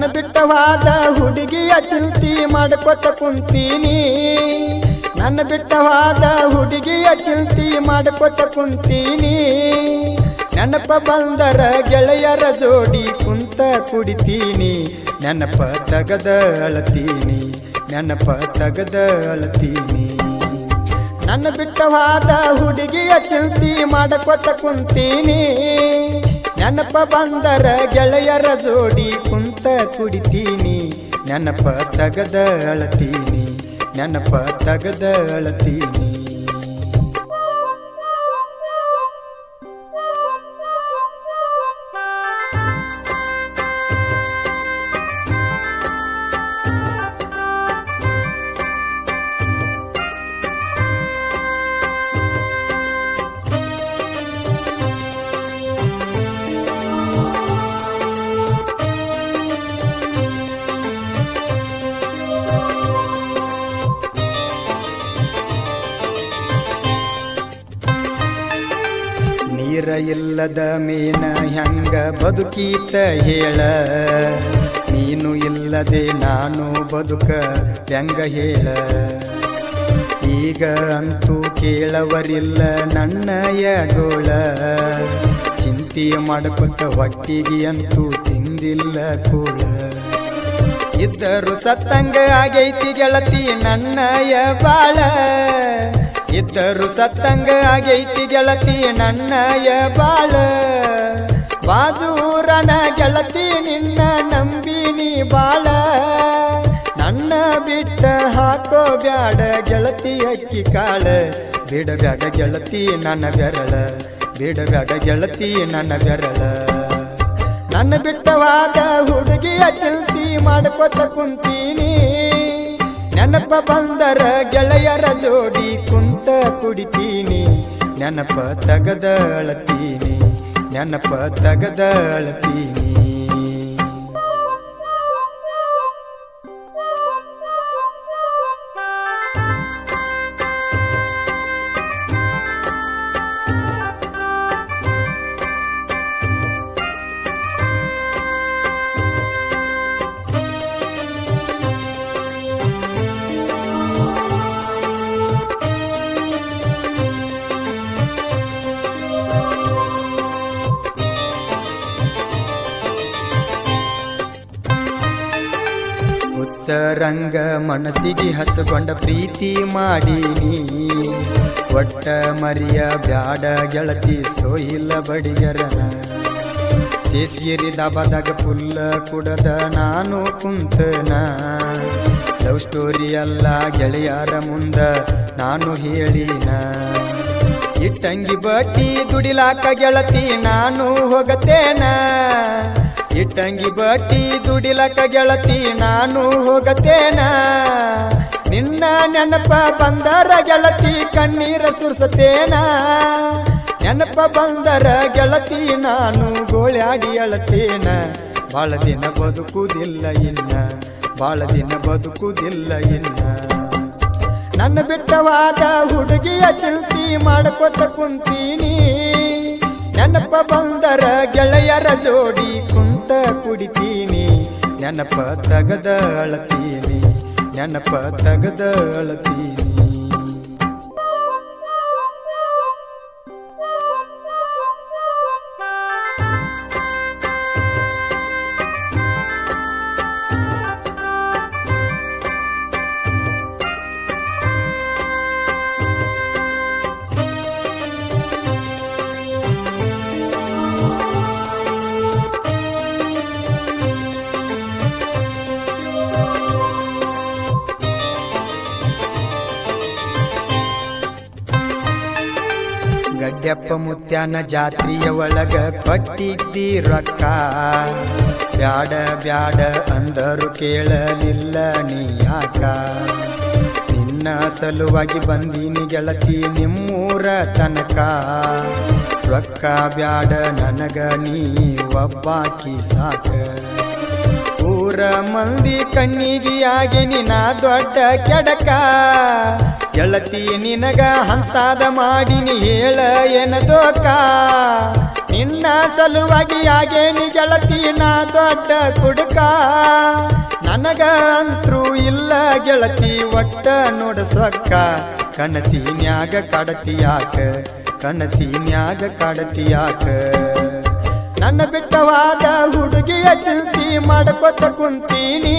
ಬಿಟ್ಟವಾದ ಹುಡುಗಿಯ ಚಿಂತಿ ಮಾಡ್ಕೊತ ಕುಂತೀನಿ. ನನ್ನ ಬಿಟ್ಟವಾದ ಹುಡುಗಿಯ ಚಿಂತಿ ಮಾಡ್ಕೊತ ಕುಂತೀನಿ. ನೆನಪ ಬಂದರ ಗೆಳೆಯರ ಜೋಡಿ ಕುಂತ ಕುಡಿತೀನಿ. ನೆನಪ ತಗದ ಅಳತೀನಿ. ನೆನಪ ತಗದ ಅಳತೀನಿ. ನನ್ನ ಬಿಟ್ಟವಾದ ಹುಡುಗಿಯ ಚಿಂತಿ ಮಾಡ್ಕೊತ ಕುಂತೀನಿ. ನೆನಪ ಬಂದರ ಗೆಳೆಯರ ಜೋಡಿ ಕುಂತ ಕುಡಿತೀನಿ. ನೆನಪ ತಗದ ಅಳತೀನಿ. ನೆನಪ ತಗದ ಅಳತೀನಿ. ಇಲ್ಲದ ಮೀನ ಹೆಂಗ ಬದುಕೀತ ಹೇಳ? ನೀನು ಇಲ್ಲದೆ ನಾನು ಬದುಕ ಹೆಂಗ ಹೇಳ? ಈಗ ಅಂತೂ ಕೇಳವರಿಲ್ಲ ನನ್ನಯ ಗೋಳ ಚಿಂತೆ ಮಾಡ್ಕೊತ ಹೊಟ್ಟಿಗೆ ಅಂತೂ ತಿಂದಿಲ್ಲ ಕೂಳ. ಇದ್ದರು ಸತ್ತಂಗ ಆಗೈತಿ ಗೆಳತಿ ನನ್ನಯ ಬಾಳ ಇದ್ದರು ಸತ್ತಂಗ ಆಗೈತಿ ಗೆಳತಿ ನನ್ನಯ ಬಾಳ. ಬಾಜೂರನ ಗೆಳತಿ ನಿನ್ನ ನಂಬಿನಿ ಬಾಳ. ನನ್ನ ಬಿಟ್ಟ ಹಾಕೋ ಬ್ಯಾಡ ಗೆಳತಿ ಅಕ್ಕಿ ಕಾಳ. ಬಿಡಬ್ಯಾಡ ಗೆಳತಿ ನನ್ನ ಬೆರಳ. ಬಿಡಬ್ಯಾಡ ಗೆಳತಿ ನನ್ನ ಬೆರಳ. ನನ್ನ ಬಿಟ್ಟವಾದ ಹುಡುಗಿಯ ಚಿಂತಿ ಮಾಡ್ಕೊತ ಕುಂತೀನಿ. ನೆನಪ ಬಂದರ ಗೆಳೆಯರ ಜೋಡಿ ಕುಂತ ಕುಡಿತೀನಿ. ನೆನಪ ತಗದಳತೀನಿ. ನೆನಪ ತಗದ ಹುಚ್ಚರಂಗ ಮನಸ್ಸಿಗೆ ಹಸಗೊಂಡ ಪ್ರೀತಿ ಮಾಡೀನಿ. ಒಟ್ಟ ಮರಿಯ ಬ್ಯಾಡ ಗೆಳತಿ, ಸೋಯಿಲ್ಲ ಬಡಿಗರನ. ಸೇಸ್ಗಿರಿ ದಬದಾಗ ಫುಲ್ಲ ಕುಡದ ನಾನು ಕುಂತನ. ಲವ್ ಸ್ಟೋರಿ ಅಲ್ಲ ಗೆಳೆಯರ ಮುಂದ ನಾನು ಹೇಳಿನ. ಇಟ್ಟಂಗಿ ಬಟ್ಟಿ ದುಡಿಲಾಕ ಗೆಳತಿ ನಾನು ಹೋಗತೇನ. ಇಟ್ಟಂಗಿ ಬಟ್ಟಿ ದುಡಿಲಕ ಗೆಳತಿ, ನಾನು ಹೋಗತೇನ? ನಿನ್ನ ನೆನಪ ಬಂದರ ಗೆಳತಿ, ಕಣ್ಣೀರ ಸುರಿಸತೇನ? ನೆನಪ ಬಂದರ ಗೆಳತಿ, ನಾನು ಗೋಳ್ಯಾಡಿ ಅಳತೇನ? ಬಾಳ ದಿನ ಬದುಕುವುದಿಲ್ಲ ಇನ್ನ ಬಾಳ ದಿನ ಬದುಕುವುದಿಲ್ಲ ಇನ್ನ. ನನ್ನ ಬಿಟ್ಟವಾದ ಹುಡುಗಿಯ ಚಿಂತಿ ಮಾಡ್ಕೊತ ಕುಂತೀನಿ. ನೆನಪ ಬಂದರ ಗೆಳೆಯರ ಜೋಡಿ ಕುಂತ ಕುಡಿತೀನಿ. ನೆನಪ ತಗದ ಅಳತೀನಿ. ನೆನಪ ತಗದ ಗಡ್ಯಪ್ಪ ಮುತ್ಯಾನ ಜಾತ್ರೆಯ ಒಳಗ ಕೊಟ್ಟಿದ್ದಿ ರೊಕ್ಕ. ಬ್ಯಾಡ ಬ್ಯಾಡ ಅಂದರು ಕೇಳಲಿಲ್ಲ ನೀ ಯಾಕ? ನಿನ್ನ ಸಲುವಾಗಿ ಬಂದೀನಿ ಗೆಳತಿ ನಿಮ್ಮೂರ ತನಕ. ರೊಕ್ಕ ಬ್ಯಾಡ ನನಗ, ನೀ ಒಬ್ಬಾಕಿ ಸಾಕ. ಊರ ಮಂದಿ ಕಣ್ಣಿಗಿಯಾಗಿ ನಾ ದೊಡ್ಡ ಕೆಡಕ. ಗೆಳತಿ ನಿನಗ ಹಂತಾದ ಮಾಡಿನಿ ಹೇಳ ಏನ ದೋಕ. ನಿನ್ನ ಸಲುವಾಗಿ ಆಗೇನಿ ಗೆಳತಿ, ನಾ ದೊಡ್ಡ ಕುಡುಕ. ನನಗ ಅಂತೂ ಇಲ್ಲ ಗೆಳತಿ, ಒಟ್ಟ ನೋಡಸೊಕ್ಕ ಕನಸಿನ್ಯಾಗ ಕಡತಿಯಾಕ, ಕನಸಿನ್ಯಾಗ ಕಾಡತಿಯಾಕ. ನನ್ನ ಬಿಟ್ಟವಾದ ಹುಡುಗಿಯ ಚಿಂತಿ ಮಾಡ್ಕೊತ ಕುಂತೀನಿ.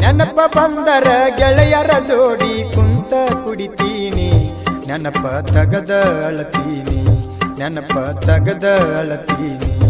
ನೆನಪ ಬಂದರ ಗೆಳೆಯರ ಜೋಡಿ ಕುಂತ ಕುಡಿತೀನಿ. ನೆನಪ ತಗದ ಅಳತೀನಿ. ನೆನಪ ತಗದ ಅಳತೀನಿ.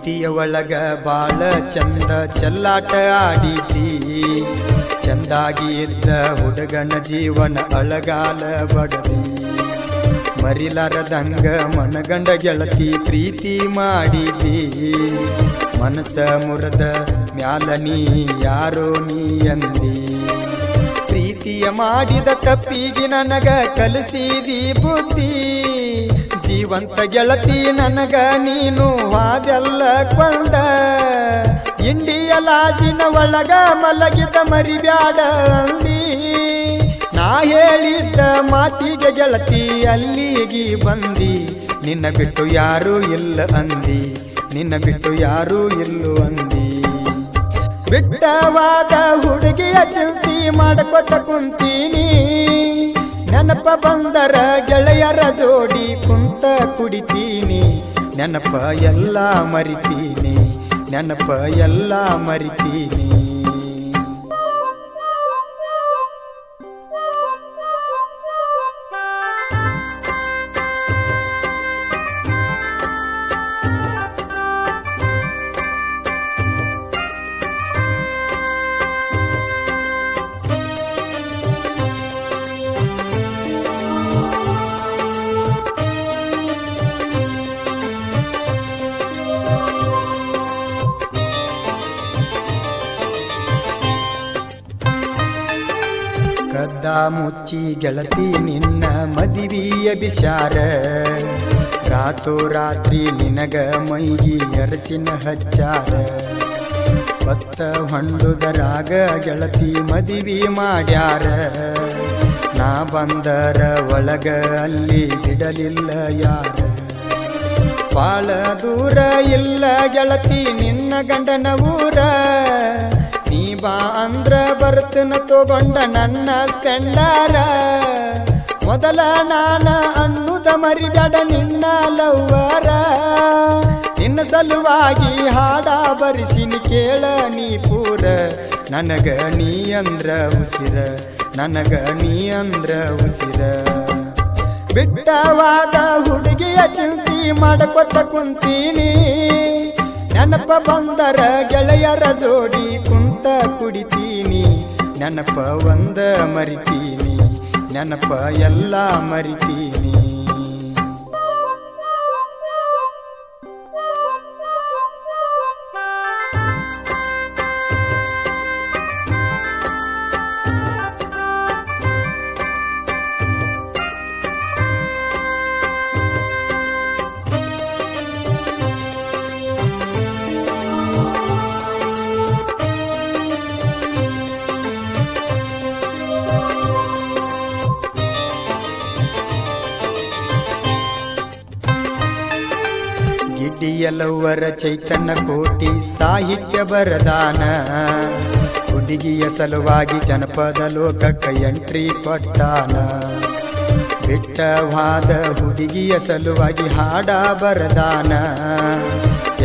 ಪ್ರೀತಿಯ ಒಳಗ ಬಾಳ ಚಂದ ಚೆಲ್ಲಾಟ ಆಡಿತಿ ಚಂದಾಗಿ ಇದ್ದ ಹುಡುಗನ ಜೀವನ ಅಳಗಾಲ ಬಡದಿ. ಮರಿಲಾರದಂಗ ಮನಗಂಡ ಗೆಳತಿ ಪ್ರೀತಿ ಮಾಡಿದಿ ಮನಸ ಮುರದ ಮ್ಯಾಲ ನೀ ಯಾರೋ ನೀ ಅಂದಿ. ಪ್ರೀತಿಯ ಮಾಡಿದ ತಪ್ಪಿಗೆ ನನಗ ಕಲಿಸಿದಿ ಬುದ್ಧಿ. ಜೀವಂತ ಗೆಳತಿ ನನಗ ನೀನು ವಾದೆಲ್ಲ ಕೊಂದ. ಇಂಡಿಯ ಲಾಜಿನ ಒಳಗ ಮಲಗಿದ ಮರಿಬ್ಯಾಡ ಅಂದಿ. ನಾ ಹೇಳಿದ್ದ ಮಾತಿಗೆ ಗೆಳತಿ ಅಲ್ಲಿಗೆ ಬಂದಿ. ನಿನ್ನ ಬಿಟ್ಟು ಯಾರೂ ಇಲ್ಲ ಅಂದಿ. ನಿನ್ನ ಬಿಟ್ಟು ಯಾರೂ ಇಲ್ಲ ಅಂದಿ. ಬಿಟ್ಟವಾದ ಹುಡುಗಿಯ ಚಿಂತಿ ಮಾಡ್ಕೊತ ಕುಂತೀನಿ. ನೆನಪ ಬಂದರ ಗೆಳೆಯರ ಜೋಡಿ ಕುಂತ ಕುಡಿತೀನಿ. ನೆನಪ ಎಲ್ಲ ಮರಿತೀನಿ. ನೆನಪ ಎಲ್ಲ ಮರಿತೀನಿ. ಮುಚ್ಚಿ ಗೆಳತಿ ನಿನ್ನ ಮದಿವಿಯ ಬಿಸಾರ ರಾತ್ರಿ ನಿನಗ ಮೈಗಿ ಅರಸಿನ ಹಚ್ಚಾರ. ಭತ್ತ ಹೊಂಡುದರಾಗ ಗೆಳತಿ ಮದಿವಿ ಮಾಡ್ಯಾರ. ನಾ ಬಂದರ ಒಳಗ ಅಲ್ಲಿ ಬಿಡಲಿಲ್ಲ ಯಾರ. ಬಾಳ ದೂರ ಇಲ್ಲ ಗೆಳತಿ ನಿನ್ನ ಗಂಡನ ಊರ. ಬಾ ಅಂದ್ರ ಬರ್ತನ ತಗೊಂಡ ನನ್ನ ಸ್ಕಂಡಾರ. ಮೊದಲ ನಾನ ಅನ್ನುದ ಮರಿಬೇಡ ನಿನ್ನ ಲವ್ವರ. ನಿನ್ನ ಸಲುವಾಗಿ ಹಾಡ ಬರಿಸಿನಿ ಕೇಳ ನೀ ಪೂರ. ನನಗ ನೀ ಅಂದ್ರ ಉಸಿರ, ನನಗ ನೀ ಅಂದ್ರ ಉಸಿರ. ಬಿಟ್ಟವಾದ ಹುಡುಗಿಯ ಚಿಂತಿ ಮಾಡ್ಕೊತ ಕುಂತೀನಿ. ನೆನಪ ಬಂದರ ಗೆಳೆಯರ ಜೋಡಿ ಕುಂತ ಕುಡಿತೀನಿ. ನೆನಪ ಒಂದ ಮರಿತೀನಿ. ನೆನಪ ಎಲ್ಲ ಮರಿತೀನಿ. ಗಿಡ್ಡಿಯಲವರ ಚೈತನ್ಯ ಕೋಟಿ ಸಾಹಿತ್ಯ ಬರದಾನ ಹುಡುಗಿಯ ಸಲುವಾಗಿ ಜನಪದ ಲೋಕಕ್ಕೆ ಎಂಟ್ರಿ ಕೊಟ್ಟಾನ ಬಿಟ್ಟವಾದ ಹುಡುಗಿಯ ಸಲುವಾಗಿ ಹಾಡ ಬರದಾನ.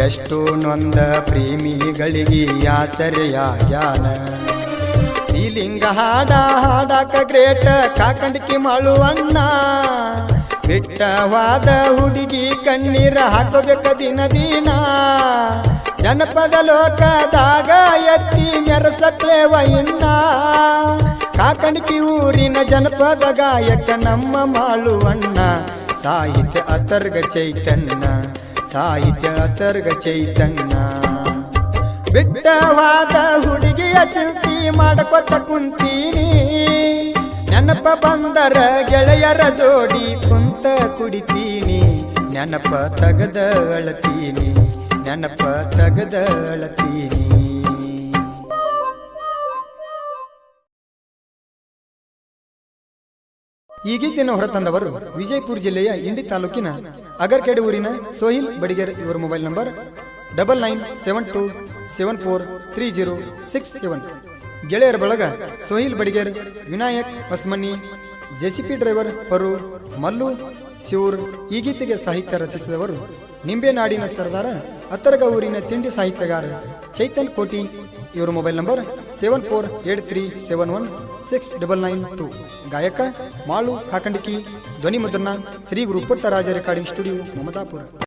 ಎಷ್ಟು ನೊಂದ ಪ್ರೇಮಿಗಳಿಗೆ ಆಸರೆಯಾಗ್ಯಾನ ಲಿಂಗ ಹಾಡ ಹಾಡಾಕ ಗ್ರೇಟ ಕಾಕಂಡಿಕೆ ಮಾಳುವಣ್ಣ ಬಿಟ್ಟವಾದ ಹುಡುಗಿ ಕಣ್ಣೀರ ಹಾಕಬೇಕ ದಿನ ದಿನ. ಜನಪದ ಲೋಕದಾಗ ಎತ್ತಿ ಮೆರಸತೇವ ಇನ್ನ. ಕಾಕಣಿಕಿ ಊರಿನ ಜನಪದ ಗಾಯಕ ನಮ್ಮ ಮಾಳುವಣ್ಣ. ಸಾಹಿತ್ಯ ಅತರ್ಗ ಚೈತನ್ಯ, ಸಾಹಿತ್ಯ ಅತರ್ಗ ಚೈತನ್ಯ. ಬಿಟ್ಟವಾದ ಹುಡುಗಿಯ ಚಿಂತಿ ಮಾಡಕೊತ ಕುಂತೀನಿ. ನೆನಪ ಬಂದರ ಗೆಳೆಯರ ಜೋಡಿ ಕುಂತ ಕುಡಿತೀನಿ. ನೆನಪ ತಗದ ಅಳತೀನಿ ನೆನಪ ತಗದ ಅಳತೀನಿ ಗೀತೆಯನ್ನು ಹೊರತಂದವರು ವಿಜಯಪುರ ಜಿಲ್ಲೆಯ ಇಂಡಿ ತಾಲೂಕಿನ ಅಗರ್ಕೆಡೆ ಊರಿನ ಸೋಹಿಲ್ ಬಡಿಗೇರ್ ಇವರ mobile number double nine seven two seven four three zero six seven. ಗೆಳೆಯರ ಬಳಗ ಸೋಹಿಲ್ ಬಡಿಗೇರ್, ವಿನಾಯಕ್ ಹೊಸ್ಮನಿ, ಜೆಸಿಪಿ ಡ್ರೈವರ್ ಪರು, ಮಲ್ಲು ಶಿವೂರ್ ಈ ಗೀತೆಗೆ ಸಾಹಿತ್ಯ ರಚಿಸಿದವರು. ನಿಂಬೆನಾಡಿನ ಸರ್ದಾರ ಅತ್ತರಗ ಊರಿನ ತಿಂಡಿ ಸಾಹಿತ್ಯಗಾರ ಚೈತನ್ ಕೋಟಿ. ಇವರ mobile number seven four eight three seven one six double nine two. ಗಾಯಕ ಮಾಳು ಕಾಕಂಡಿಕಿ ಧ್ವನಿ ಮುದ್ರಣ ಶ್ರೀ ಗುರು ಪುಟ್ಟರಾಜ ರೆಕಾರ್ಡಿಂಗ್ ಸ್ಟುಡಿಯೋ ಮಮದಾಪುರ